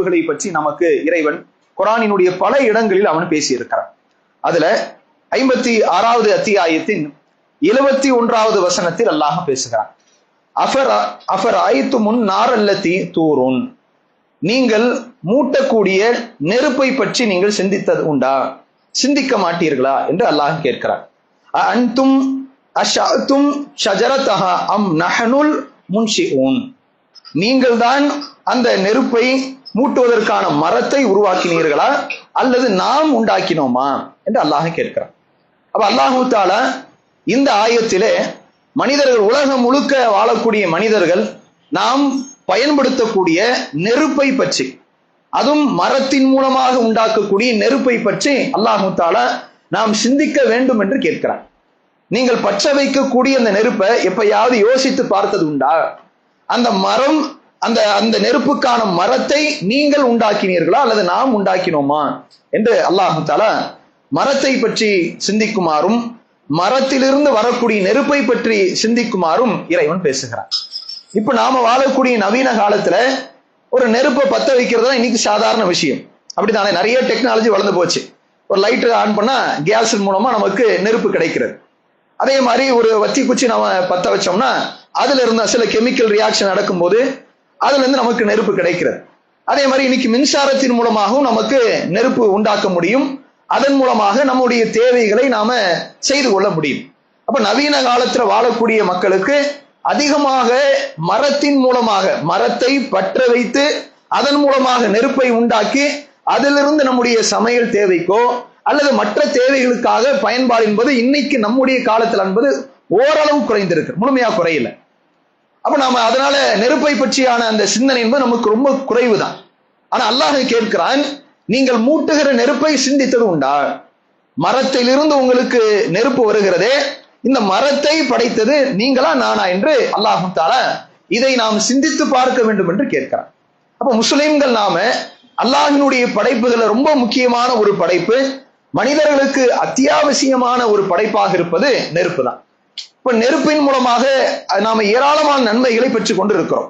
நெருப்புகளை பற்றி நமக்கு இறைவன் குரானினுடைய பல இடங்களில் அவன் பேசியிருக்கிறான். அதுல ஐம்பத்தி ஆறாவது அத்தியாயத்தின் எழுபத்தி ஒன்றாவது வசனத்தில் அல்லாஹ் பேசுகிறான். அஃபர் அஃபர் ஆயித்து முன் நாரல்லத்தி தூரும் நீங்கள் மூட்டக்கூடிய நெருப்பை பற்றி நீங்கள் சிந்தித்தது உண்டா? சிந்திக்க மாட்டீர்களா? என்று அல்லாஹ் கேட்கிறார் அன்தும் அஷாத்தும் ஷஜரத்தஹா அம் நஹனுல் முன்ஷிஊன் நீங்கள் தான் அந்த நெருப்பை மூட்டுவதற்கான மரத்தை உருவாக்கினீர்களா? அல்லது நாம் உண்டாக்கினோமா? என்று அல்லாஹ் கேட்கிறான். அப்ப அல்லாஹூ தாலா இந்த ஆயத்திலே மனிதர்கள் உலகம் முழுக்க வாழக்கூடிய மனிதர்கள் நாம் பயன்படுத்தக்கூடிய நெருப்பை பற்றி அதுவும் மரத்தின் மூலமாக உண்டாக்கக்கூடிய நெருப்பை பற்றி அல்லாஹூ தாலா நாம் சிந்திக்க வேண்டும் என்று கேட்கிறார் நீங்கள் பற்ற வைக்கக்கூடிய அந்த நெருப்பை எப்பயாவது யோசித்து பார்த்தது உண்டா? அந்த மரம் அந்த அந்த நெருப்புக்கான மரத்தை நீங்கள் உண்டாக்கினீர்களா அல்லது நாம் உண்டாக்கினோமா என்று அல்லாஹு தாலா மரத்தை பற்றி சிந்திக்குமாறும் மரத்திலிருந்து வரக்கூடிய நெருப்பை பற்றி சிந்திக்குமாறும் இறைவன் பேசுகிறான். இப்ப நாம வாழக்கூடிய நவீன காலத்துல ஒரு நெருப்பை பத்த வைக்கிறது இன்னைக்கு சாதாரண விஷயம். அப்படித்தானே? நிறைய டெக்னாலஜி வளர்ந்து போச்சு. ஒரு லைட்டர் ஆன் பண்ணா கேஸ் மூலமா நமக்கு நெருப்பு கிடைக்கிறது. அதே மாதிரி ஒரு வத்தி குச்சி நம்ம பத்த வச்சோம்னா அதுல இருந்த சில கெமிக்கல் ரியாக்ஷன் நடக்கும்போது அதுல இருந்து நமக்கு நெருப்பு கிடைக்கிறது. அதே மாதிரி இன்னைக்கு மின்சாரத்தின் மூலமாகவும் நமக்கு நெருப்பு உண்டாக்க முடியும். அதன் மூலமாக நம்முடைய தேவைகளை நாம செய்து கொள்ள முடியும். அப்ப நவீன காலத்துல வாழக்கூடிய மக்களுக்கு அதிகமாக மரத்தின் மூலமாக மரத்தை பற்ற வைத்து அதன் மூலமாக நெருப்பை உண்டாக்கி அதிலிருந்து நம்முடைய சமையல் தேவைக்கோ அல்லது மற்ற தேவைகளுக்காக பயன்பாடு என்பது இன்னைக்கு நம்முடைய காலத்தில் என்பது ஓரளவு குறைந்திருக்கு. முழுமையா குறையல. அப்ப நாம அதனால நெருப்பை பற்றியான அந்த சிந்தனை என்பது நமக்கு ரொம்ப குறைவு தான் ஆனா அல்லாஹ் கேட்கிறான் நீங்கள் மூட்டுகிற நெருப்பை சிந்தித்தது உண்டா? மரத்திலிருந்து உங்களுக்கு நெருப்பு வருகிறதே இந்த மரத்தை படைத்தது நீங்களா நானா? என்று அல்லாஹு தாலா இதை நாம் சிந்தித்து பார்க்க வேண்டும் என்று கேட்கிறான். அப்ப முஸ்லிம்கள் நாம அல்லாஹினுடைய படைப்புகளை ரொம்ப முக்கியமான ஒரு படைப்பு மனிதர்களுக்கு அத்தியாவசியமான ஒரு படைப்பாக இருப்பது நெருப்பு தான் இப்ப நெருப்பின் மூலமாக நாம ஏராளமான நன்மைகளை பெற்றுக் கொண்டிருக்கிறோம்.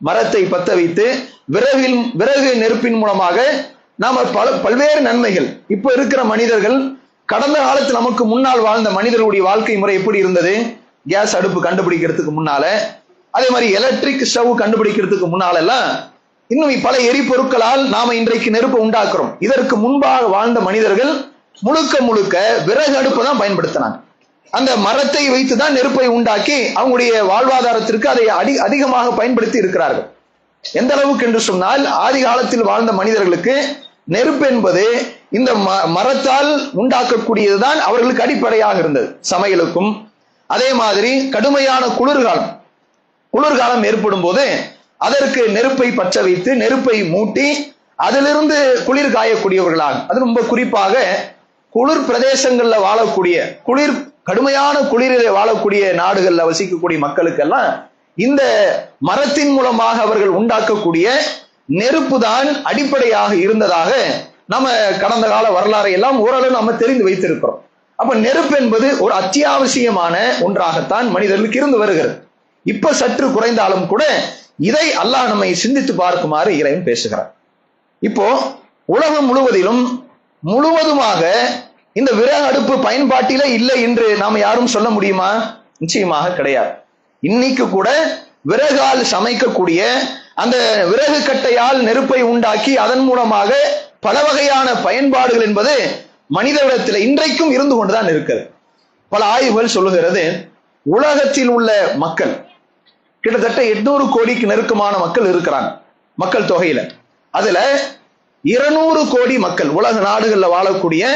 மரத்தை பத்த வைத்து விறகில் விறகு நெருப்பின் மூலமாக நாம பல பல்வேறு நன்மைகள். இப்ப இருக்கிற மனிதர்கள் கடந்த காலத்தில் நமக்கு முன்னால் வாழ்ந்த மனிதர்களுடைய வாழ்க்கை முறை எப்படி இருந்தது? கேஸ் அடுப்பு கண்டுபிடிக்கிறதுக்கு முன்னால அதே மாதிரி எலக்ட்ரிக் ஸ்டவ் கண்டுபிடிக்கிறதுக்கு முன்னால எல்லாம் இன்னும் பல எரிபொருட்களால் நாம இன்றைக்கு நெருப்பு உண்டாக்குறோம். இதற்கு முன்பாக வாழ்ந்த மனிதர்கள் முழுக்க முழுக்க விறகு அடுப்பு தான் பயன்படுத்தினாங்க. அந்த மரத்தை வைத்து தான் நெருப்பை உண்டாக்கி அவங்களுடைய வாழ்வாதாரத்திற்கு அதை அடி அதிகமாக பயன்படுத்தி இருக்கிறார்கள். எந்த அளவுக்கு என்று சொன்னால் ஆதி காலத்தில் வாழ்ந்த மனிதர்களுக்கு நெருப்பு என்பது இந்த மரத்தால் உண்டாக்கக்கூடியதுதான் அவர்களுக்கு அடிப்படையாக இருந்தது. சமையலுக்கும் அதே மாதிரி கடுமையான குளிர்காலம். குளிர்காலம் ஏற்படும் போது அதற்கு நெருப்பை பற்ற வைத்து நெருப்பை மூட்டி அதிலிருந்து குளிர் காயக்கூடியவர்களாக அது ரொம்ப குறிப்பாக குளிர் பிரதேசங்கள்ல வாழக்கூடிய குளிர் கடுமையான குளிரிலே வாழக்கூடிய நாடுகள்ல வசிக்கக்கூடிய மக்களுக்கெல்லாம் இந்த மரத்தின் மூலமாக அவர்கள் உண்டாக்கக்கூடிய நெருப்பு தான் அடிப்படையாக இருந்ததாக நம்ம கடந்த கால வரலாறை எல்லாம் ஓரளவு நம்ம தெரிந்து வைத்திருக்கிறோம். அப்ப நெருப்பு என்பது ஒரு அத்தியாவசியமான ஒன்றாகத்தான் மனிதர்களுக்கு இருந்து வருகிறது. இப்ப சற்று குறைந்தாலும் கூட இதை அல்லாஹ் நம்மை சிந்தித்து பார்க்குமாறு இறைவன் பேசுகிறார் இப்போ உலகம் முழுவதிலும் முழுவதுமாக இந்த விறகு அடுப்பு பயன்பாட்டில இல்லை என்று நாம் யாரும் சொல்ல முடியுமா? நிச்சயமாக கிடையாது. இன்னைக்கு கூட விறகால் சமைக்கக்கூடிய அந்த விறகு கட்டையால் நெருப்பை உண்டாக்கி அதன் மூலமாக பல வகையான பயன்பாடுகள் என்பது மனிதனிடத்தில் இன்றைக்கும் இருந்து கொண்டுதான் இருக்கிறது. பல ஆய்வுகள் சொல்லுகிறது உலகத்தில் உள்ள மக்கள் கிட்டத்தட்ட எட்நூறு கோடிக்கு நெருக்கமான மக்கள் இருக்கிறாங்க மக்கள் தொகையில. அதுல இருநூறு கோடி மக்கள் உலக நாடுகளில் வாழக்கூடிய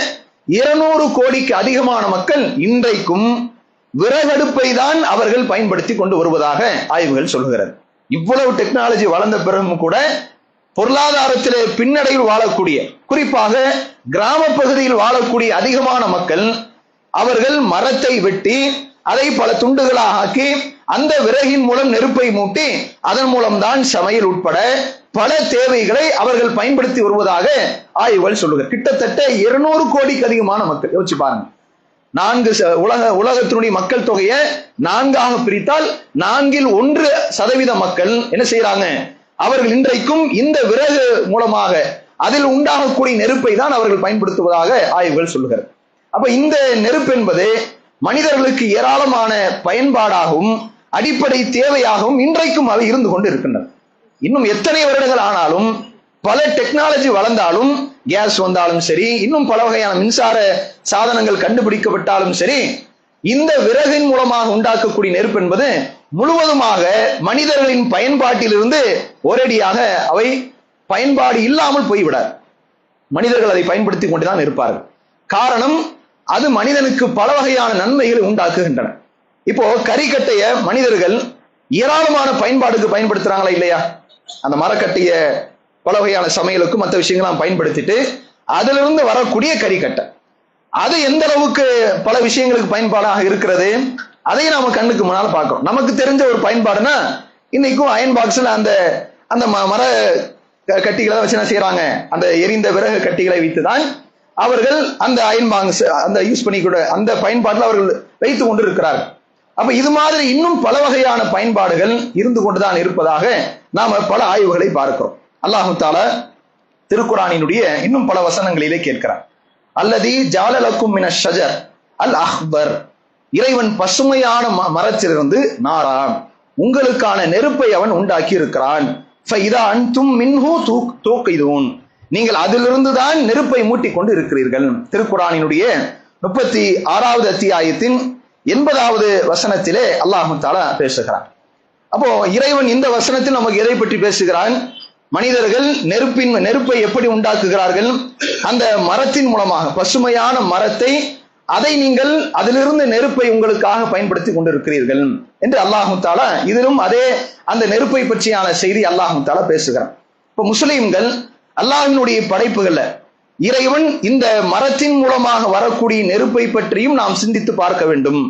இருநூறு கோடிக்கு அதிகமான மக்கள் இன்றைக்கும் விறகடுப்பை தான் அவர்கள் பயன்படுத்தி கொண்டு வருவதாக ஆய்வுகள் சொல்கிறது இவ்வளவு டெக்னாலஜி வளர்ந்த பிறகும் கூட பொருளாதாரத்திலே பின்னடைவில் வாழக்கூடிய குறிப்பாக கிராம பகுதியில் வாழக்கூடிய அதிகமான மக்கள் அவர்கள் மரத்தை வெட்டி அதை பல துண்டுகளாக ஆக்கி அந்த விறகின் மூலம் நெருப்பை மூட்டி அதன் மூலம்தான் சமையல் உட்பட பல தேவைகளை அவர்கள் பயன்படுத்தி வருவதாக ஆய்வுகள் சொல்லுங்க கிட்டத்தட்ட இருநூறு கோடிக்கு அதிகமான மக்கள் யோசிச்சு பாருங்க. நான்கு உலக உலகத்தினுடைய மக்கள் தொகையை நான்காக பிரித்தால் நான்கில் ஒன்று சதவீத மக்கள் என்ன செய்யறாங்க அவர்கள் இன்றைக்கும் இந்த விறகு மூலமாக அதில் உண்டாகக்கூடிய நெருப்பை தான் அவர்கள் பயன்படுத்துவதாக ஆய்வுகள் சொல்லுகிறது. அப்ப இந்த நெருப்பு என்பது மனிதர்களுக்கு ஏராளமான பயன்பாடாகவும் அடிப்படை தேவையாகவும் இன்றைக்கும் அவை இருந்து கொண்டு இருக்கின்றன. இன்னும் எத்தனை வருடங்கள் ஆனாலும் பல டெக்னாலஜி வளர்ந்தாலும் கேஸ் வந்தாலும் சரி இன்னும் பல வகையான மின்சார சாதனங்கள் கண்டுபிடிக்கப்பட்டாலும் சரி இந்த விறகின் மூலமாக உண்டாக்கக்கூடிய நெருப்பு என்பது முழுவதுமாக மனிதர்களின் பயன்பாட்டிலிருந்து ஒரேடியாக அவை பயன்பாடு இல்லாமல் போய்விடாது. மனிதர்கள் அதை பயன்படுத்தி கொண்டுதான் இருப்பார்கள். காரணம் அது மனிதனுக்கு பல வகையான நன்மைகளை உண்டாக்குகின்றன. இப்போ கறிக்கட்டைய மனிதர்கள் ஏராளமான பயன்பாடுக்கு பயன்படுத்துறாங்களா இல்லையா? அந்த மரக்கட்டைய பல வகையான சமையலுக்கும் மற்ற விஷயங்களாம் பயன்படுத்திட்டு அதிலிருந்து வரக்கூடிய கறிக்கட்டை. அது எந்த அளவுக்கு பல விஷயங்களுக்கு பயன்பாடாக இருக்கிறது? அதையும் நாம கண்ணுக்கு முன்னால் பார்க்கிறோம் நமக்கு தெரிஞ்ச ஒரு பயன்பாடுனா இன்னைக்கும் அயன் பாக்ஸ்ல அந்த அந்த ம- மர கட்டிகளை வச்சு என்ன செய்யறாங்க அந்த எரிந்த விறகு கட்டிகளை வைத்துதான் அவர்கள் அந்த அயன் பாக்ஸ் அந்த யூஸ் பண்ணி கூட அந்த பயன்பாட்டில் அவர்கள் வைத்து கொண்டு இருக்கிறார்கள் அப்ப இது மாதிரி இன்னும் பல வகையான பயன்பாடுகள் இருந்து கொண்டுதான் இருப்பதாக நாம பல ஆய்வுகளை பார்க்கிறோம். அல்லாஹு திருக்குறானினுடைய இன்னும் பல வசனங்களிலே கேட்கிறார் அல்லதி ஜாலலக்கும் மின ஷஜர் அல் அஹ்பர் இறைவன் பசுமையான ம- மரத்திலிருந்து நாராம் உங்களுக்கான நெருப்பை அவன் உண்டாக்கி இருக்கிறான் ஃபைதா தூக் நீங்கள் அதிலிருந்து தான் நெருப்பை மூட்டிக் கொண்டு இருக்கிறீர்கள். திருக்குறானினுடைய முப்பத்தி ஆறாவது அத்தியாயத்தின் எண்பதாவது வசனத்திலே அல்லாஹு தாலா பேசுகிறான். அப்போ இறைவன் இந்த வசனத்தில் நமக்கு எதை பற்றி பேசுகிறான்? மனிதர்கள் நெருப்பின் நெருப்பை எப்படி உண்டாக்குகிறார்கள்? அந்த மரத்தின் மூலமாக பசுமையான மரத்தை அதை நீங்கள் அதிலிருந்து நெருப்பை உங்களுக்காக பயன்படுத்தி கொண்டிருக்கிறீர்கள் என்று அல்லாஹு தாலா இதிலும் அதே அந்த நெருப்பை பற்றியான செய்தி அல்லாஹு தாலா பேசுகிறான். இப்ப முஸ்லீம்கள் அல்லாஹினுடைய படைப்புகளில் இறைவன் இந்த மரத்தின் மூலமாக வரக்கூடிய நெருப்பை பற்றியும் நாம் சிந்தித்து பார்க்க வேண்டும்.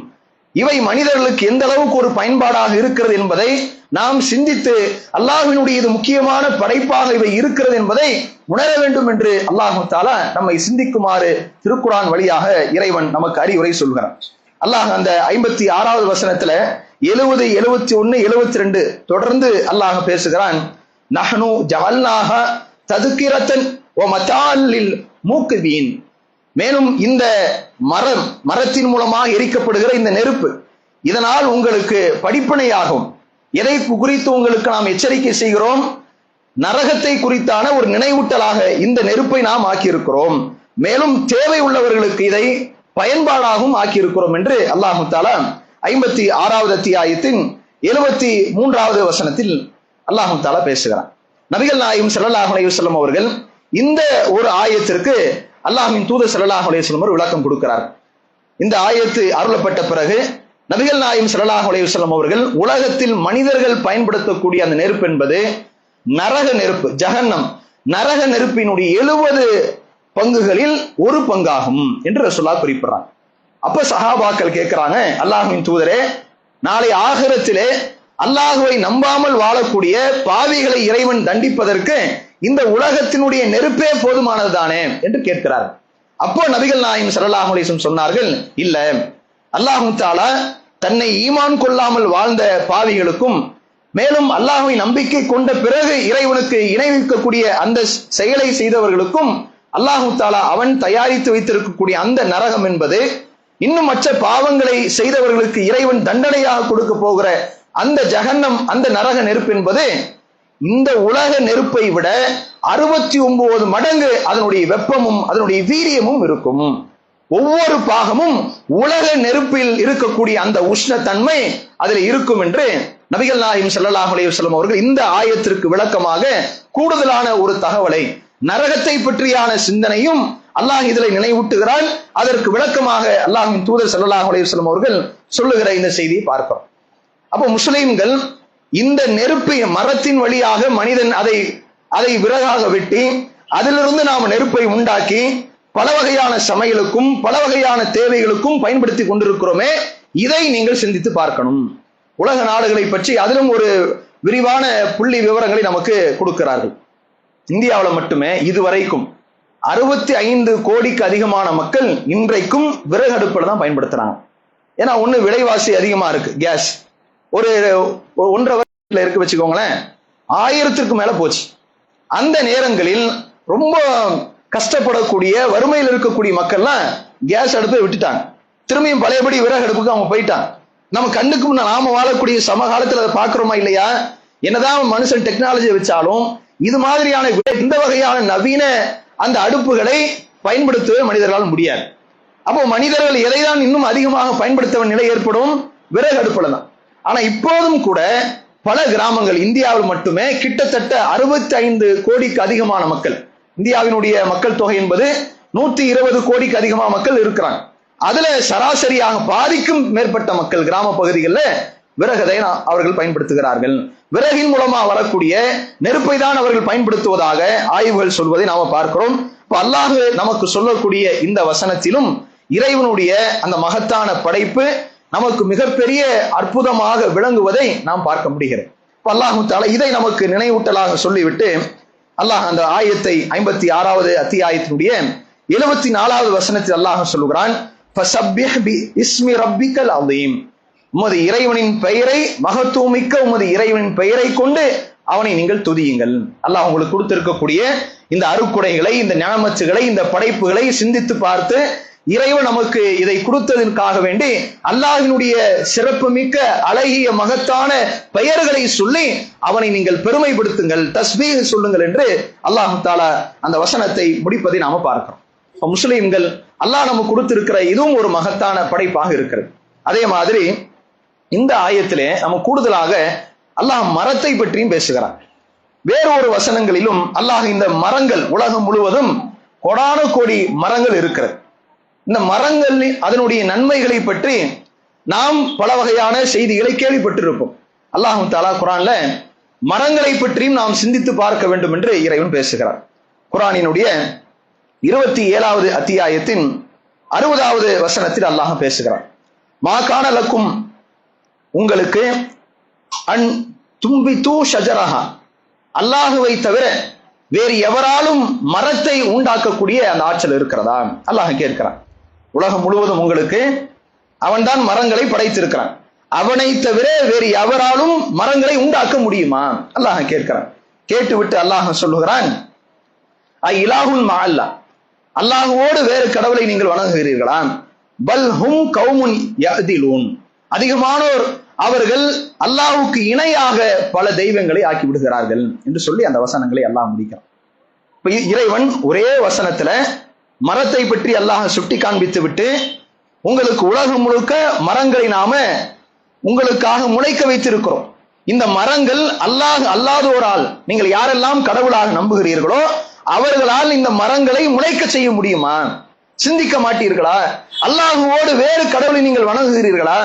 இவை மனிதர்களுக்கு எந்த அளவுக்கு ஒரு பயன்பாடாக இருக்கிறது என்பதை நாம் சிந்தித்து அல்லாஹினுடைய இது முக்கியமான படைப்பாக இவை இருக்கிறது என்பதை உணர வேண்டும் என்று அல்லாஹு தாலா நம்மை சிந்திக்குமாறு திருக்குறான் வழியாக இறைவன் நமக்கு அறிவுரை சொல்கிறான். அல்லாஹ் அந்த ஐம்பத்தி ஆறாவது வசனத்துல எழுபது எழுபத்தி ஒன்னு எழுபத்தி ரெண்டு தொடர்ந்து அல்லாஹ் பேசுகிறான். நஹனு ஜவல்நாக ததுக்கிரத்தன் ஓ மத்தாலில் மூக்குவீன் மேலும் இந்த மரம் மரத்தின் மூலமாக எரிக்கப்படுகிற இந்த நெருப்பு இதனால் உங்களுக்கு படிப்பனையாகும். எதை குறித்து உங்களுக்கு நாம் எச்சரிக்கை செய்கிறோம்? நரகத்தை குறித்தான ஒரு நினைவூட்டலாக இந்த நெருப்பை நாம் ஆக்கியிருக்கிறோம். மேலும் தேவை உள்ளவர்களுக்கு இதை பயன்பாடாகவும் ஆக்கியிருக்கிறோம் என்று அல்லாஹு தாலா ஐம்பத்தி ஆறாவது அத்தியாயத்தின் எழுபத்தி மூன்றாவது வசனத்தில் அல்லாஹு தாலா பேசுகிறான். நபிகள் நாயும் ஸல்லல்லாஹு அலைஹி அவர்கள் இந்த ஒரு ஆயத்திற்கு அல்லாஹின் தூதர் சல்லாஹ் அலையம் ஒரு விளக்கம் கொடுக்கிறார். இந்த ஆயத்து அருளப்பட்ட பிறகு நபிகள் நாயகம் சல்லாஹ் அலைஹி அவர்கள் உலகத்தில் மனிதர்கள் பயன்படுத்தக்கூடிய அந்த நெருப்பு என்பது நரக நெருப்பு ஜகன்னம் நரக நெருப்பினுடைய எழுபது பங்குகளில் ஒரு பங்காகும் என்று ரசுல்லா குறிப்பிடுறாங்க. அப்ப சஹாபாக்கள் கேட்கிறாங்க அல்லாஹுவின் தூதரே நாளை ஆகரத்திலே அல்லாஹுவை நம்பாமல் வாழக்கூடிய பாவிகளை இறைவன் தண்டிப்பதற்கு இந்த உலகத்தினுடைய நெருப்பே போதுமானது தானே என்று கேட்கிறார். அப்போ நபிகள் நாயும் ஸல்லல்லாஹு சொன்னார்கள் இல்ல அல்லாஹு தாலா தன்னை ஈமான் கொள்ளாமல் வாழ்ந்த பாவிகளுக்கும் மேலும் அல்லாஹுவை நம்பிக்கை கொண்ட பிறகு இறைவனுக்கு இணைவிக்கக்கூடிய அந்த செயலை செய்தவர்களுக்கும் அல்லாஹு தாலா அவன் தயாரித்து வைத்திருக்கக்கூடிய அந்த நரகம் என்பது இன்னும் மற்ற பாவங்களை செய்தவர்களுக்கு இறைவன் தண்டனையாக கொடுக்க போகிற அந்த ஜகன்னம் அந்த நரக நெருப்பு என்பது இந்த உலக நெருப்பை விட அறுபத்தி ஒன்பது மடங்கு அதனுடைய வெப்பமும் அதனுடைய வீரியமும் இருக்கும். ஒவ்வொரு பாகமும் உலக நெருப்பில் இருக்கக்கூடிய அந்த உஷ்ணத்தன்மை அதில் இருக்கும் என்று நபிகள் நாயம் ஸல்லல்லாஹு அலைஹி அவர்கள் இந்த ஆயத்திற்கு விளக்கமாக கூடுதலான ஒரு தகவலை நரகத்தை பற்றியான சிந்தனையும் அல்லாஹ் இதில் நினைவூட்டுகிறான். அதற்கு விளக்கமாக அல்லாஹின் தூதர் ஸல்லல்லாஹு அலைஹி அவர்கள் சொல்லுகிற இந்த செய்தியை பார்க்கிறோம். அப்போ முஸ்லிம்கள் இந்த நெருப்பு மரத்தின் வழியாக மனிதன் அதை அதை விறகாக வெட்டி அதிலிருந்து நாம் நெருப்பை உண்டாக்கி பல வகையான சமையலுக்கும் பல வகையான தேவைகளுக்கும் பயன்படுத்தி கொண்டிருக்கிறோமே இதை நீங்கள் சிந்தித்து பார்க்கணும். உலக நாடுகளை பற்றி அதிலும் ஒரு விரிவான புள்ளி விவரங்களை நமக்கு கொடுக்கிறார்கள். இந்தியாவில் மட்டுமே இதுவரைக்கும் அறுபத்தி ஐந்து கோடிக்கு அதிகமான மக்கள் இன்றைக்கும் விறகு அடுப்பில் தான் பயன்படுத்துறாங்க. ஏன்னா ஒன்று விலைவாசி அதிகமாக இருக்கு கேஸ். ஒரு ஒன்றரை இருக்க வச்சுக்கோங்களேன். ஆயிரத்திற்கு மேல போச்சு. அந்த நேரங்களில் ரொம்ப கஷ்டப்படக்கூடிய வறுமையில் இருக்கக்கூடிய மக்கள்லாம் கேஸ் அடுப்பை விட்டுட்டாங்க. திரும்பியும் பழையபடி விறகு அடுப்புக்கு அவங்க போயிட்டாங்க. நம்ம கண்ணுக்கு முன்ன நாம வாழக்கூடிய சமகாலத்தில் அதை பார்க்குறோமா இல்லையா? என்னதான் மனுஷன் டெக்னாலஜி வச்சாலும் இது மாதிரியான இந்த வகையான நவீன அந்த அடுப்புகளை பயன்படுத்தவே மனிதர்களால் முடியாது. அப்போ மனிதர்கள் எதைதான் இன்னும் அதிகமாக பயன்படுத்த நிலை ஏற்படும்? விறகு அடுப்புல தான் ஆனா இப்போதும் கூட பல கிராமங்கள் இந்தியாவில் மட்டுமே கிட்டத்தட்ட அறுபத்தி ஐந்து கோடிக்கு அதிகமான மக்கள். இந்தியாவினுடைய மக்கள் தொகை என்பது நூத்தி இருபது கோடிக்கு அதிகமான மக்கள் இருக்கிறாங்க. அதுல சராசரியாக பாதிக்கும் மேற்பட்ட மக்கள் கிராம பகுதிகளில் விறகதை அவர்கள் பயன்படுத்துகிறார்கள். விறகின் மூலமா வரக்கூடிய நெருப்பை தான் அவர்கள் பயன்படுத்துவதாக ஆய்வுகள் சொல்வதை நாம பார்க்கிறோம். இப்ப அல்லாஹு நமக்கு சொல்லக்கூடிய இந்த வசனத்திலும் இறைவனுடைய அந்த மகத்தான படைப்பு நமக்கு மிகப்பெரிய அற்புதமாக விளங்குவதை நாம் பார்க்க முடிகிறது. இப்ப அல்லாஹு தாலா இதை நமக்கு நினைவூட்டலாக சொல்லிவிட்டு அல்லாஹ் அந்த ஆயத்தை ஐம்பத்தி ஆறாவது அத்தியாயத்தினுடைய எழுபத்தி நாலாவது வசனத்தில் அல்லாஹ் சொல்லுகிறான் உமது இறைவனின் பெயரை மகத்துவமிக்க உமது இறைவனின் பெயரை கொண்டு அவனை நீங்கள் துதியுங்கள். அல்லாஹ் உங்களுக்கு கொடுத்திருக்கக்கூடிய இந்த அருக்குடைகளை இந்த ஞானமச்சுகளை இந்த படைப்புகளை சிந்தித்து பார்த்து இறைவன் நமக்கு இதை கொடுத்ததற்காக வேண்டி அல்லாஹினுடைய சிறப்புமிக்க அழகிய மகத்தான பெயர்களை சொல்லி அவனை நீங்கள் பெருமைப்படுத்துங்கள் தஸ்பீக சொல்லுங்கள் என்று அல்லாஹு தாலா அந்த வசனத்தை முடிப்பதை நாம பார்க்கிறோம். இப்ப முஸ்லீம்கள் அல்லாஹ் நமக்கு கொடுத்திருக்கிற இதுவும் ஒரு மகத்தான படைப்பாக இருக்கிறது. அதே மாதிரி இந்த ஆயத்திலே நம்ம கூடுதலாக அல்லாஹ் மரத்தை பற்றியும் பேசுகிறான் வேறு ஒரு வசனங்களிலும் அல்லாஹ் இந்த மரங்கள் உலகம் முழுவதும் கொடான கோடி மரங்கள் இருக்கிறது. இந்த மரங்கள் அதனுடைய நன்மைகளை பற்றி நாம் பல வகையான செய்திகளை கேள்விப்பட்டிருப்போம். அல்லாஹு தாலா குரான்ல மரங்களை பற்றியும் நாம் சிந்தித்து பார்க்க வேண்டும் என்று இறைவன் பேசுகிறார். குரானினுடைய இருபத்தி ஏழாவது அத்தியாயத்தின் அறுபதாவது வசனத்தில் அல்லாஹ் பேசுகிறார். மா காணலக்கும் உங்களுக்கு அன் தும்பி தூ ஷஜரஹா. அல்லாஹுவை தவிர வேறு எவராலும் மரத்தை உண்டாக்கக்கூடிய அந்த ஆற்றல் இருக்கிறதா? அல்லாஹ் கேட்கிறான். உலகம் முழுவதும் உங்களுக்கு அவன்தான் மரங்களை படைத்திருக்கிறான். அவனை தவிர வேறு எவராலும் மரங்களை உண்டாக்க முடியுமா? அல்லாஹ் கேட்கிறான். கேட்டுவிட்டு அல்லாஹ் சொல்லுகிறான் ஐ மா மஅல்லா. அல்லாஹுவோடு வேறு கடவுளை நீங்கள் வணங்குகிறீர்களா? பல் ஹும் கவுமுன் அதிகமானோர் அவர்கள் அல்லாஹுக்கு இணையாக பல தெய்வங்களை ஆக்கி விடுகிறார்கள் என்று சொல்லி அந்த வசனங்களை அல்லாஹ் முடிக்கிறான். இப்ப இ- இறைவன் ஒரே வசனத்துல மரத்தை பற்றி அல்லாஹ் சுட்டி காண்பித்து விட்டு உங்களுக்கு உலகம் முழுக்க மரங்களை நாம உங்களுக்காக முளைக்க வைத்திருக்கிறோம். இந்த மரங்கள் அல்லாஹ் அல்லாதோரால் நீங்கள் யாரெல்லாம் கடவுளாக நம்புகிறீர்களோ அவர்களால் இந்த மரங்களை முளைக்க செய்ய முடியுமா? சிந்திக்க மாட்டீர்களா? அல்லாஹுவோடு வேறு கடவுளை நீங்கள் வணங்குகிறீர்களா?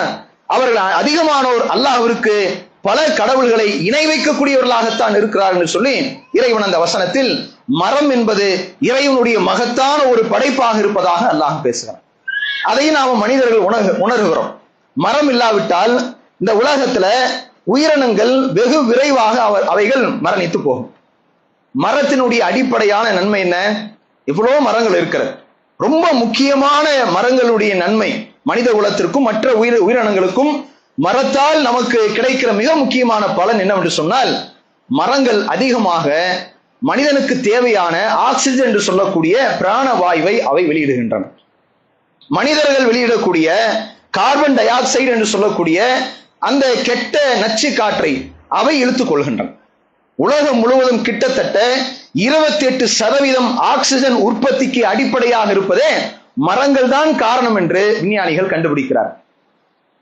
அவர்கள் அதிகமானோர் அல்லாஹ்விற்கு பல கடவுள்களை இணை வைக்கக்கூடியவர்களாகத்தான் இருக்கிறார்கள் என்று சொல்லி இறைவன் அந்த வசனத்தில் மரம் என்பது இறைவனுடைய மகத்தான ஒரு படைப்பாக இருப்பதாக அல்லாஹ் பேசுகிறான். அதையும் நாம மனிதர்கள் உணர்க உணர்கிறோம். மரம் இல்லாவிட்டால் இந்த உலகத்துல உயிரினங்கள் வெகு விரைவாக அவர் அவைகள் மரணித்து போகும். மரத்தினுடைய அடிப்படையான நன்மை என்ன? இவ்வளோ மரங்கள் இருக்கிறது. ரொம்ப முக்கியமான மரங்களுடைய நன்மை மனித குலத்திற்கும் மற்ற உயிர் உயிரினங்களுக்கும் மரத்தால் நமக்கு கிடைக்கிற மிக முக்கியமான பலன் என்னவென்று சொன்னால் மரங்கள் அதிகமாக மனிதனுக்கு தேவையான ஆக்சிஜன் என்று சொல்லக்கூடிய பிராணவாயுவை அவை வெளியிடுகின்றன. மனிதர்கள் வெளியிடக்கூடிய கார்பன் டை ஆக்சைடு என்று சொல்லக்கூடிய அந்த கெட்ட நச்சு காற்றை அவை இழுத்துக் கொள்கின்றன. உலகம் முழுவதும் கிட்டத்தட்ட இருபத்தி எட்டு சதவீதம் ஆக்சிஜன் உற்பத்திக்கு அடிப்படையாக இருப்பதே மரங்கள் தான் காரணம் என்று விஞ்ஞானிகள் கண்டுபிடிக்கிறார்.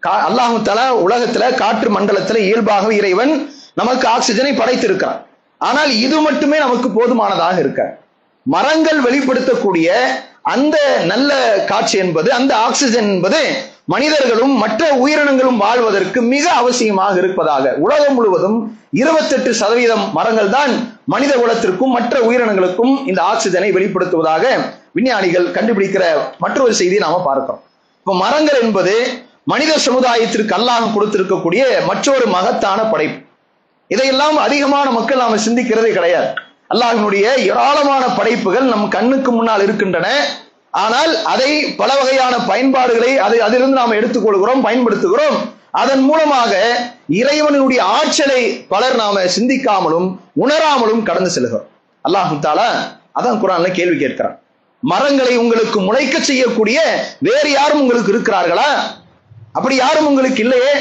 கா- அல்லாஹு தலா உலகத்துல காற்று மண்டலத்துல இயல்பாக இறைவன் நமக்கு ஆக்சிஜனை படைத்திருக்கிறான். ஆனால் இது மட்டுமே நமக்கு போதுமானதாக இருக்க. மரங்கள் வெளிப்படுத்தக்கூடிய அந்த நல்ல காட்சி என்பது அந்த ஆக்சிஜன் என்பது மனிதர்களும் மற்ற உயிரினங்களும் வாழ்வதற்கு மிக அவசியமாக இருப்பதாக. உலகம் முழுவதும் இருபத்தெட்டு சதவீதம் மரங்கள் தான் மனித குலத்திற்கும் மற்ற உயிரினங்களுக்கும் இந்த ஆக்சிஜனை வெளிப்படுத்துவதாக விஞ்ஞானிகள் கண்டுபிடிக்கிற மற்றொரு செய்தியை நாம பார்க்கிறோம். இப்ப மரங்கள் என்பது மனித சமுதாயத்திற்கு அல்லாஹ் கொடுத்திருக்கக்கூடிய மற்றொரு மகத்தான படைப்பு. இதையெல்லாம் அதிகமான மக்கள் நாம சிந்திக்கிறதே கிடையாது. அல்லாஹினுடைய ஏராளமான படைப்புகள் நம் கண்ணுக்கு முன்னால் இருக்கின்றன. ஆனால் அதை பல வகையான பயன்பாடுகளை அதை அதிலிருந்து நாம் எடுத்துக்கொள்கிறோம் பயன்படுத்துகிறோம். அதன் மூலமாக இறைவனுடைய ஆற்றலை பலர் நாம சிந்திக்காமலும் உணராமலும் கடந்து செல்கிறோம். அல்லாஹு தாலா அதான் குரான்ல கேள்வி கேட்கிறான். மரங்களை உங்களுக்கு முளைக்க செய்யக்கூடிய வேறு யாரும் உங்களுக்கு இருக்கிறார்களா? அப்படி யாரும் உங்களுக்கு இல்லையே.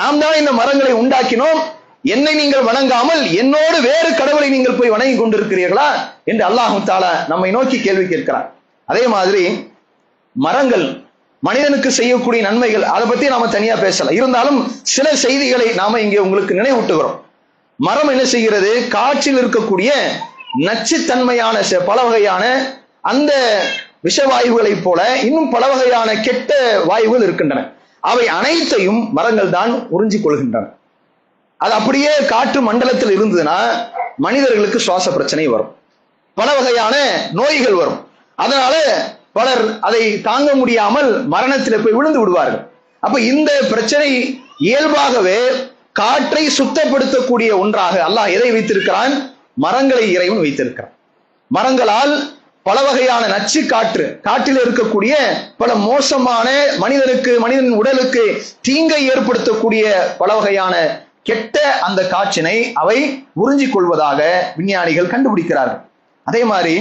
நாம் தான் இந்த மரங்களை உண்டாக்கினோம். என்னை நீங்கள் வணங்காமல் என்னோடு வேறு கடவுளை நீங்கள் போய் வணங்கி கொண்டிருக்கிறீர்களா என்று அல்லாஹு தாலா நம்மை நோக்கி கேள்வி கேட்கிறார் அதே மாதிரி மரங்கள் மனிதனுக்கு செய்யக்கூடிய நன்மைகள் அதை பத்தி நாம தனியா பேசலாம். இருந்தாலும் சில செய்திகளை நாம இங்கே உங்களுக்கு நினைவூட்டுகிறோம். மரம் என்ன செய்கிறது? காற்றில் இருக்கக்கூடிய நச்சுத்தன்மையான பல வகையான அந்த விஷவாயுகளைப் போல இன்னும் பல வகையான கெட்ட வாயுகள் இருக்கின்றன. அவை அனைத்தையும் மரங்கள் தான் உறிஞ்சிக் கொள்கின்றன. அது அப்படியே காற்று மண்டலத்தில் இருந்ததுன்னா மனிதர்களுக்கு சுவாச பிரச்சனை வரும். பல வகையான நோய்கள் வரும். அதனால பலர் அதை தாங்க முடியாமல் மரணத்தில் போய் விழுந்து விடுவார்கள். அப்ப இந்த பிரச்சனை இயல்பாகவே காற்றை சுத்தப்படுத்தக்கூடிய ஒன்றாக அல்லாஹ் எதை வைத்திருக்கிறான்? மரங்களை இறைவன் வைத்திருக்கிறான். மரங்களால் பல வகையான நச்சு காற்று காற்றில் இருக்கக்கூடிய பல மோசமான மனிதனுக்கு மனிதன் உடலுக்கு தீங்கை ஏற்படுத்தக்கூடிய பல வகையான கெட்ட அந்த காற்றினை அவை உறிஞ்சிக் கொள்வதாக விஞ்ஞானிகள் கண்டுபிடிக்கிறார்கள். அதே மாதிரி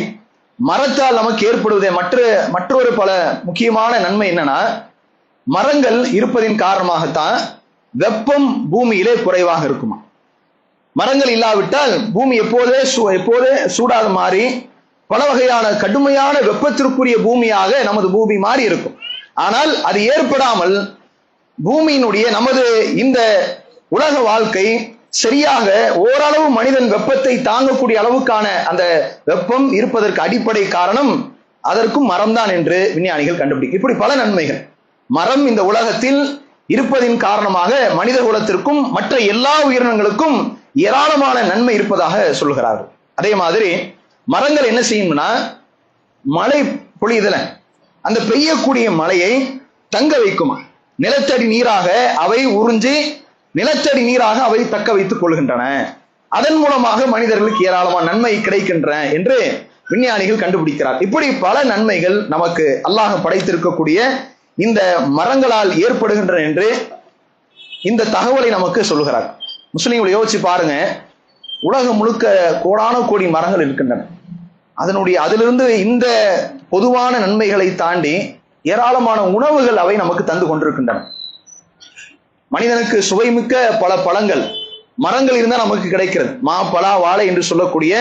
மரத்தால் நமக்கு ஏற்படுவதே மற்ற மற்றொரு பல முக்கியமான நன்மை என்னன்னா மரங்கள் இருப்பதின் காரணமாகத்தான் வெப்பம் பூமியிலே குறைவாக இருக்குமா? மரங்கள் இல்லாவிட்டால் பூமி எப்போதே சூ- எப்போதே சூடாத மாறி பல வகையான கடுமையான வெப்பத்திற்குரிய பூமியாக நமது பூமி மாறி இருக்கும் ஆனால் அது ஏற்படாமல் பூமியினுடைய நமது இந்த உலக வாழ்க்கை சரியாக ஓரளவு மனிதன் வெப்பத்தை தாங்கக்கூடிய அளவுக்கான அந்த வெப்பம் இருப்பதற்கு அடிப்படை காரணம் அதற்கும் மரம்தான் என்று விஞ்ஞானிகள் கண்டுபிடிக்கும் இப்படி பல நன்மைகள். மரம் இந்த உலகத்தில் இருப்பதின் காரணமாக மனித குலத்திற்கும் மற்ற எல்லா உயிரினங்களுக்கும் ஏராளமான நன்மை இருப்பதாக சொல்கிறார்கள். அதே மாதிரி மரங்கள் என்ன செய்யும்னா மழை பொழியுதுல அந்த பெய்யக்கூடிய மழையை தங்க வைக்குமா? நிலத்தடி நீராக அவை உறிஞ்சி நிலத்தடி நீராக அவை தக்க வைத்துக் கொள்கின்றன. அதன் மூலமாக மனிதர்களுக்கு ஏராளமான நன்மை கிடைக்கின்றன என்று விஞ்ஞானிகள் கண்டுபிடிக்கிறார். இப்படி பல நன்மைகள் நமக்கு அல்லாஹ் படைத்திருக்கக்கூடிய இந்த மரங்களால் ஏற்படுகின்றன என்று இந்த தகவலை நமக்கு சொல்கிறார் முஸ்லீம்களை யோசிச்சு பாருங்க உலகம் முழுக்க கோடான கோடி மரங்கள் இருக்கின்றன. அதனுடைய அதிலிருந்து இந்த பொதுவான நன்மைகளை தாண்டி ஏராளமான உணவுகள் அவை நமக்கு தந்து கொண்டிருக்கின்றன. மனிதனுக்கு சுவைமிக்க பல பழங்கள் மரங்கள் இருந்தால் நமக்கு கிடைக்கிறது. மா பலா வாழை என்று சொல்லக்கூடிய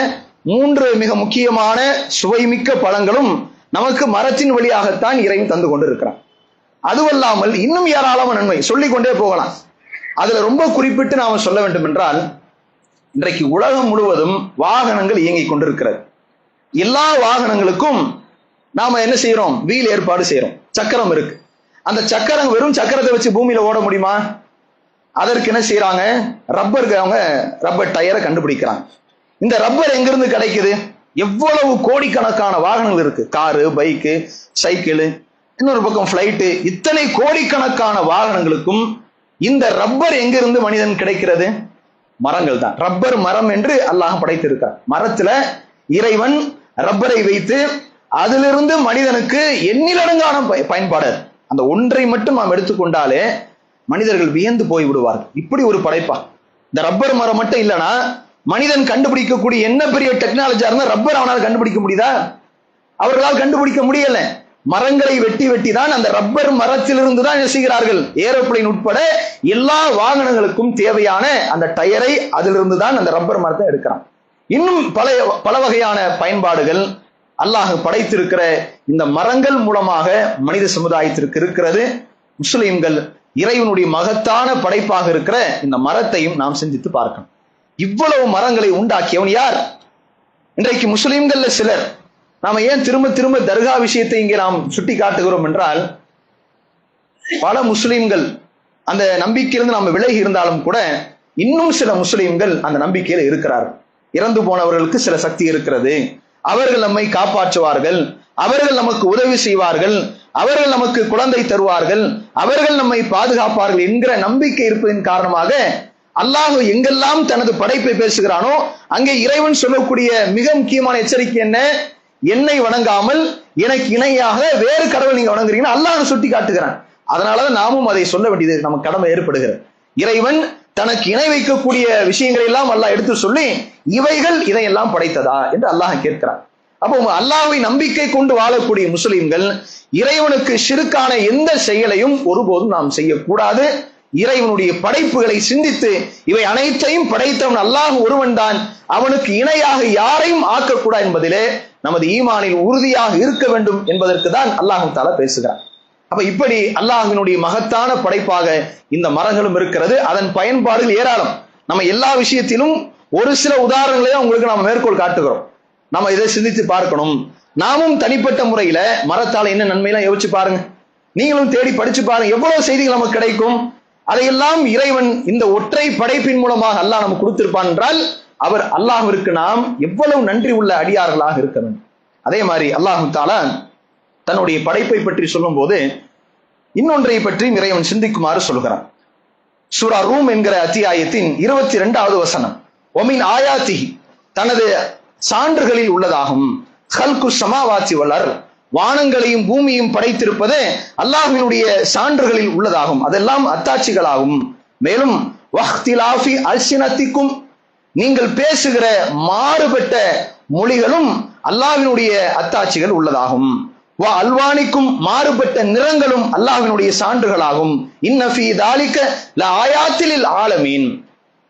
மூன்று மிக முக்கியமான சுவைமிக்க பழங்களும் நமக்கு மரத்தின் வழியாகத்தான் இறைவன் தந்து கொண்டிருக்கிறான். அதுவல்லாமல் இன்னும் ஏராளமான நன்மை சொல்லிக்கொண்டே போகலாம். அதுல ரொம்ப குறிப்பிட்டு நாம சொல்ல வேண்டும் என்றால் இன்றைக்கு உலகம் முழுவதும் வாகனங்கள் இயங்கிக் கொண்டிருக்கிறது. எல்லா வாகனங்களுக்கும் நாம என்ன செய்யறோம் வீல் ஏற்பாடு செய்யறோம் சக்கரம் இருக்கு. அந்த சக்கரம் வெறும் சக்கரத்தை வச்சு பூமியில ஓட முடியுமா? அதற்கு என்ன செய்யறாங்க ரப்பருக்கு அவங்க ரப்பர் டயரை கண்டுபிடிக்கிறாங்க. இந்த ரப்பர் எங்கிருந்து கிடைக்குது? எவ்வளவு கோடிக்கணக்கான வாகனங்கள் இருக்கு. காரு பைக்கு சைக்கிள் இன்னொரு பக்கம் ஃபிளைட்டு இத்தனை கோடிக்கணக்கான வாகனங்களுக்கும் இந்த ரப்பர் எங்கிருந்து மனிதன் கிடைக்கிறது? மரங்கள் தான். ரப்பர் மரம் என்று அல்லாஹ் படைத்திருக்கார் மரத்துல இறைவன் ரப்பரை வைத்து அதிலிருந்து மனிதனுக்கு எண்ணிலடங்கான பயன்பாடு அந்த ஒன்றை மட்டும் நாம் எடுத்துக்கொண்டாலே மனிதர்கள் வியந்து போய் விடுவார்கள். இப்படி ஒரு படைப்பா. இந்த ரப்பர் மரம் மட்டும் இல்லைன்னா மனிதன் கண்டுபிடிக்கக்கூடிய என்ன பெரிய டெக்னாலஜியா இருந்தால் ரப்பர் அவனால் கண்டுபிடிக்க முடியுதா? அவர்களால் கண்டுபிடிக்க முடியல. மரங்களை வெட்டி வெட்டி தான் அந்த ரப்பர் மரத்திலிருந்து தான் என்ன செய்கிறார்கள் ஏரோப்ளேன் உட்பட எல்லா வாகனங்களுக்கும் தேவையான அந்த டயரை அதிலிருந்து தான் அந்த ரப்பர் மரத்தை எடுக்கிறான். இன்னும் பல பல வகையான பயன்பாடுகள் அல்லாஹ் படைத்திருக்கிற இந்த மரங்கள் மூலமாக மனித சமுதாயத்திற்கு இருக்கிறது. முஸ்லிம்கள் இறைவனுடைய மகத்தான படைப்பாக இருக்கிற இந்த மரத்தையும் நாம் சிந்தித்து பார்க்கணும். இவ்வளவு மரங்களை உண்டாக்கியவன் யார்? இன்றைக்கு முஸ்லிம்கள்ல சிலர். நாம ஏன் திரும்ப திரும்ப தர்கா விஷயத்தை இங்கே நாம் சுட்டி காட்டுகிறோம் என்றால் பல முஸ்லிம்கள் அந்த நம்பிக்கையிலிருந்து நாம் விலகி இருந்தாலும் கூட இன்னும் சில முஸ்லிம்கள் அந்த நம்பிக்கையில் இருக்கிறார்கள். இறந்து போனவர்களுக்கு சில சக்தி இருக்கிறது. அவர்கள் நம்மை காப்பாற்றுவார்கள். அவர்கள் நமக்கு உதவி செய்வார்கள். அவர்கள் நமக்கு குழந்தை தருவார்கள். அவர்கள் நம்மை பாதுகாப்பார்கள் என்கிற நம்பிக்கை இருப்பதன் காரணமாக அல்லாஹு எங்கெல்லாம் தனது படைப்பை பேசுகிறானோ அங்கே இறைவன் சொல்லக்கூடிய மிக முக்கியமான எச்சரிக்கை என்ன? என்னை வணங்காமல் எனக்கு இணையாக வேறு கடவுள் நீங்க வணங்குறீங்கன்னா அல்லாஹ் சுட்டி காட்டுகிறான் அதனாலதான் நாமும் அதை சொல்ல வேண்டியது நமக்கு கடமை ஏற்படுகிறது. இறைவன் தனக்கு இணை வைக்கக்கூடிய விஷயங்களை எல்லாம் அல்லாஹ் எடுத்து சொல்லி இவைகள் இதையெல்லாம் படைத்ததா என்று அல்லாஹ் கேட்கிறான். அப்போ அல்லாஹை நம்பிக்கை கொண்டு வாழக்கூடிய முஸ்லிம்கள் இறைவனுக்கு சிறுக்கான எந்த செயலையும் ஒருபோதும் நாம் செய்யக்கூடாது. இறைவனுடைய படைப்புகளை சிந்தித்து இவை அனைத்தையும் படைத்தவன் அல்லாஹ் ஒருவன் தான். அவனுக்கு இணையாக யாரையும் ஆக்கக்கூடாது என்பதிலே நமது ஈமானில் உறுதியாக இருக்க வேண்டும் என்பதற்கு தான் அல்லாஹு தாலா பேசுகிறான். அப்ப இப்படி அல்லாஹினுடைய மகத்தான படைப்பாக இந்த மரங்களும் இருக்கிறது. அதன் பயன்பாடுகள் ஏராளம். நம்ம எல்லா விஷயத்திலும் ஒரு சில உதாரணங்களை தான் உங்களுக்கு நம்ம மேற்கோள் காட்டுகிறோம். நம்ம இதை சிந்தித்து பார்க்கணும். நாமும் தனிப்பட்ட முறையில மரத்தால் என்ன நன்மையெல்லாம் யோசிச்சு பாருங்க. நீங்களும் தேடி படிச்சு பாருங்க. எவ்வளவு செய்திகள் நமக்கு கிடைக்கும். அதையெல்லாம் இறைவன் இந்த ஒற்றை படைப்பின் மூலமாக அல்லாஹ் நமக்கு கொடுத்திருப்பான் என்றால் அவர் அல்லாஹிற்கு நாம் எவ்வளவு நன்றி உள்ள அடியார்களாக இருக்க வேண்டும். அதே மாதிரி அல்லாஹு தாலா தன்னுடைய படைப்பை பற்றி சொல்லும் போது இன்னொன்றை பற்றி இறைவன் சிந்திக்குமாறு சொல்கிறான் சூரா ரூம் என்கிற அத்தியாயத்தின் இருபத்தி இரண்டாவது வசனம். ஒமின் ஆயாத்தி தனது சான்றுகளில் உள்ளதாகும். ஹல்கு சமாவாத்தி வளர் வானங்களையும் பூமியும் படைத்திருப்பது அல்லாஹினுடைய சான்றுகளில் உள்ளதாகும். அதெல்லாம் அத்தாட்சிகளாகும். மேலும் வஹ்திலாஃபி அல்சினத்திக்கும் நீங்கள் பேசுகிற மாறுபட்ட மொழிகளும் அல்லாஹ்வினுடைய அத்தாட்சிகள் உள்ளதாகும். வா அல்வானிக்கும் மாறுபட்ட நிறங்களும் அல்லாஹினுடைய சான்றுகளாகும். இன்னஃபி தாலிக்க ல ஆயாத்திலில் ஆலமீன்.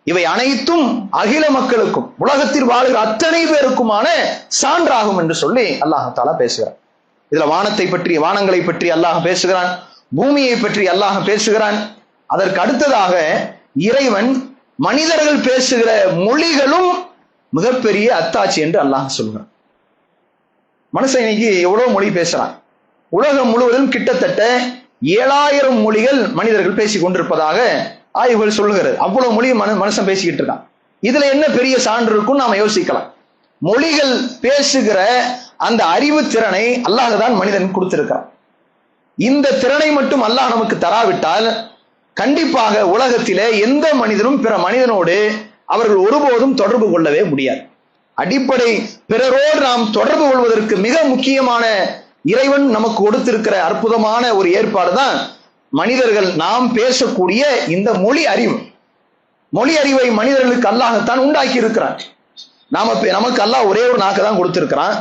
இவை அனைத்தும் அகில மக்களுக்கும் உலகத்தில் வாழுகிற அத்தனை பேருக்குமான சான்றாகும் என்று சொல்லி அல்லாஹாலா பேசுகிறார் இதுல வானத்தை பற்றி வானங்களை பற்றி அல்லாஹ் பேசுகிறான். பூமியை பற்றி அல்லாஹ் பேசுகிறான். அதற்கு அடுத்ததாக இறைவன் மனிதர்கள் பேசுகிற மொழிகளும் மிகப்பெரிய அத்தாட்சி என்று அல்லாஹ் சொல்கிறான். மனுஷன் இன்னைக்கு எவ்வளவு மொழி பேசுறான். உலகம் முழுவதும் கிட்டத்தட்ட ஏழாயிரம் மொழிகள் மனிதர்கள் பேசி கொண்டிருப்பதாக ஆய்வுகள் சொல்லுகிறது. அவ்வளவு மொழி மனு மனுஷன் பேசிக்கிட்டு இருக்கான். இதுல என்ன பெரிய சான்று இருக்கும் நாம யோசிக்கலாம். மொழிகள் பேசுகிற அந்த அறிவு திறனை அல்லாஹ் தான் மனிதன் கொடுத்திருக்கிறான். இந்த திறனை மட்டும் அல்லாஹ் நமக்கு தராவிட்டால் கண்டிப்பாக உலகத்திலே எந்த மனிதனும் பிற மனிதனோடு அவர்கள் ஒருபோதும் தொடர்பு கொள்ளவே முடியாது. அடிப்படை பிறரோடு நாம் தொடர்பு கொள்வதற்கு மிக முக்கியமான இறைவன் நமக்கு கொடுத்திருக்கிற அற்புதமான ஒரு ஏற்பாடு தான் மனிதர்கள் நாம் பேசக்கூடிய இந்த மொழி அறிவு. மொழி அறிவை மனிதர்களுக்கு அல்லாஹத்தான் உண்டாக்கி இருக்கிறான் நாம நமக்கு அல்லாஹ் ஒரே ஒரு நாக்கு தான் கொடுத்திருக்கிறான்.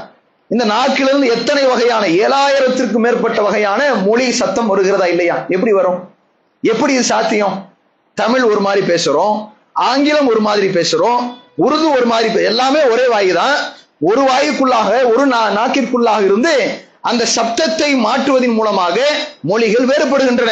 இந்த நாக்கிலிருந்து எத்தனை வகையான ஏழாயிரத்திற்கும் மேற்பட்ட வகையான மொழி சத்தம் வருகிறதா இல்லையா? எப்படி வரும்? எப்படி இது சாத்தியம்? தமிழ் ஒரு மாதிரி பேசுறோம். ஆங்கிலம் ஒரு மாதிரி பேசுறோம் உருது ஒரு மாதிரி எல்லாமே ஒரே வாயு தான் ஒரு வாயுக்குள்ளாக ஒரு நாக்கிற்குள்ளாக இருந்து அந்த சப்தத்தை மாற்றுவதன் மூலமாக மொழிகள் வேறுபடுகின்றன.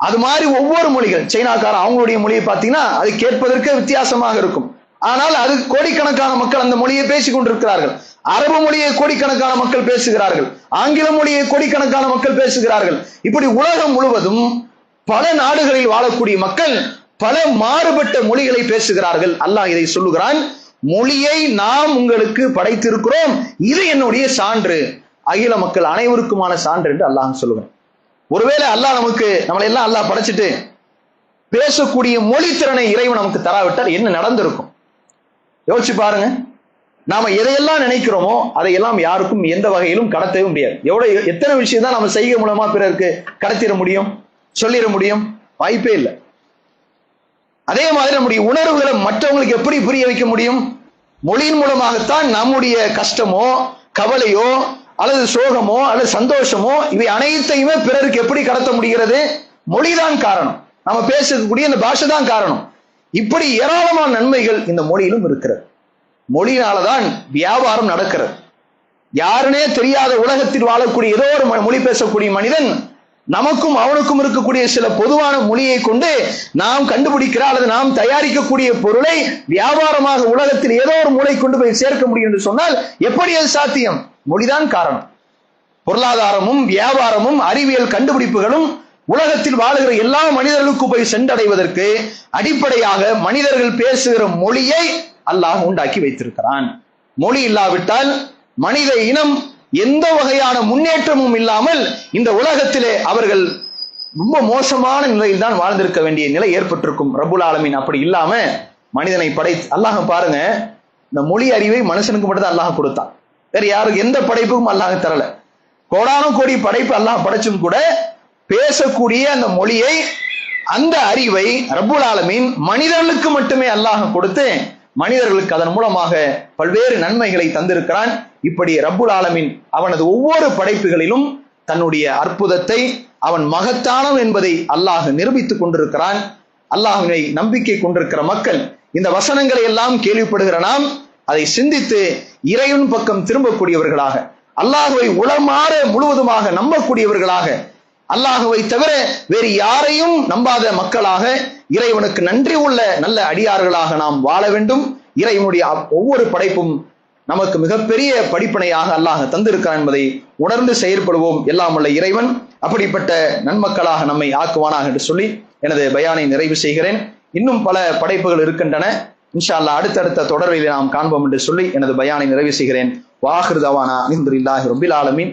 அது மாதிரி ஒவ்வொரு மொழிகள் சைனாக்கார அவங்களுடைய மொழியை பார்த்தீங்கன்னா அது கேட்பதற்கு வித்தியாசமாக இருக்கும். ஆனால் அது கோடிக்கணக்கான மக்கள் அந்த மொழியை பேசிக் கொண்டிருக்கிறார்கள். அரபு மொழியை கோடிக்கணக்கான மக்கள் பேசுகிறார்கள். ஆங்கில மொழியை கோடிக்கணக்கான மக்கள் பேசுகிறார்கள். இப்படி உலகம் முழுவதும் பல நாடுகளில் வாழக்கூடிய மக்கள் பல மாறுபட்ட மொழிகளை பேசுகிறார்கள். அல்லாஹ் இதை சொல்லுகிறான் மொழியை நாம் உங்களுக்கு படைத்திருக்கிறோம். இது என்னுடைய சான்று. அகில மக்கள் அனைவருக்குமான சான்று என்று அல்லாஹ் சொல்லுவேன் ஒருவேளை அல்லாஹ் நமக்கு நம்மளை எல்லாம் அல்லாஹ் படைச்சிட்டு பேசக்கூடிய மொழி திறனை இறைவன் நமக்கு தராவிட்டால் என்ன நடந்திருக்கும்? யோசிச்சு பாருங்க. நாம எதையெல்லாம் நினைக்கிறோமோ அதையெல்லாம் யாருக்கும் எந்த வகையிலும் கடத்தவே முடியாது. எவ்வளவு எத்தனை விஷயம் தான் நம்ம செய்கை மூலமா பிறருக்கு கடத்திட முடியும் சொல்லிட முடியும்? வாய்ப்பே இல்லை. அதே மாதிரி நம்முடைய உணர்வுகளை மற்றவங்களுக்கு எப்படி புரிய வைக்க முடியும்? மொழியின் மூலமாகத்தான் நம்முடைய கஷ்டமோ கவலையோ அல்லது சோகமோ அல்லது சந்தோஷமோ இவை அனைத்தையுமே பிறருக்கு எப்படி கடத்த முடிகிறது? மொழிதான் காரணம். நம்ம பேசக்கூடிய இந்த பாஷை தான் காரணம். இப்படி ஏராளமான நன்மைகள் இந்த மொழியிலும் இருக்கிறது. மொழியினாலதான் வியாபாரம் நடக்கிறது. யாருனே தெரியாத உலகத்தில் வாழக்கூடிய ஏதோ ஒரு மொழி பேசக்கூடிய மனிதன் நமக்கும் அவனுக்கும் இருக்கக்கூடிய சில பொதுவான மொழியை கொண்டு நாம் கண்டுபிடிக்கிற அல்லது நாம் தயாரிக்கக்கூடிய பொருளை வியாபாரமாக உலகத்தில் ஏதோ ஒரு மூளை கொண்டு போய் சேர்க்க முடியும் என்று சொன்னால் எப்படி அது சாத்தியம்? மொழிதான் காரணம். பொருளாதாரமும் வியாபாரமும் அறிவியல் கண்டுபிடிப்புகளும் உலகத்தில் வாழுகிற எல்லா மனிதர்களுக்கும் போய் சென்றடைவதற்கு அடிப்படையாக மனிதர்கள் பேசுகிற மொழியை அல்லாஹ் உண்டாக்கி வைத்திருக்கிறான். மொழி இல்லாவிட்டால் மனித இனம் எந்த வகையான முன்னேற்றமும் இல்லாமல் இந்த உலகத்திலே அவர்கள் ரொம்ப மோசமான நிலையில் தான் வாழ்ந்திருக்க வேண்டிய நிலை ஏற்பட்டிருக்கும். ரபுல் ஆலமின் அப்படி இல்லாம மனிதனை படை அல்லாஹ் பாருங்க இந்த மொழி அறிவை மனுஷனுக்கு மட்டும் தான் அல்லாஹ் கொடுத்தான். வேற யாருக்கு எந்த படைப்புக்கும் அல்லாஹ் தரல. கோடானும் கோடி படைப்பு அல்லாஹ் படைச்சும் கூட பேசக்கூடிய அந்த மொழியை அந்த அறிவை ரபுல் ஆலமீன் மனிதர்களுக்கு மட்டுமே அல்லாஹ் கொடுத்து மனிதர்களுக்கு அதன் மூலமாக பல்வேறு நன்மைகளை தந்திருக்கிறான். இப்படி ரப்புல் ஆலமின் அவனது ஒவ்வொரு படைப்புகளிலும் தன்னுடைய அற்புதத்தை அவன் மகத்தானவன் என்பதை அல்லாஹ் நிரூபித்துக் கொண்டிருக்கிறான். அல்லாஹ்வை நம்பிக்கை கொண்டிருக்கிற மக்கள் இந்த வசனங்களை எல்லாம் கேள்விப்படுகிற நாம் அதை சிந்தித்து இறைவன் பக்கம் திரும்பக்கூடியவர்களாக அல்லாஹுவை உளமாற முழுவதுமாக நம்பக்கூடியவர்களாக அல்லாஹுவை தவிர வேறு யாரையும் நம்பாத மக்களாக இறைவனுக்கு நன்றி உள்ள நல்ல அடியார்களாக நாம் வாழ வேண்டும். இறைவனுடைய ஒவ்வொரு படைப்பும் நமக்கு மிகப்பெரிய படிப்பினையாக அல்லாஹ் தந்திருக்கிறான் என்பதை உணர்ந்து செயல்படுவோம். எல்லாம் உள்ள இறைவன் அப்படிப்பட்ட நன்மக்களாக நம்மை ஆக்குவானாக என்று சொல்லி எனது பயானை நிறைவு செய்கிறேன். இன்னும் பல படைப்புகள் இருக்கின்றன. இன்ஷா அல்லாஹ் அடுத்தடுத்த தொடர்களில் நாம் காண்போம் என்று சொல்லி எனது பயானை நிறைவு செய்கிறேன். வாஹிருதவானா அலமதுல்லாஹி ரொபில் ஆலமின்.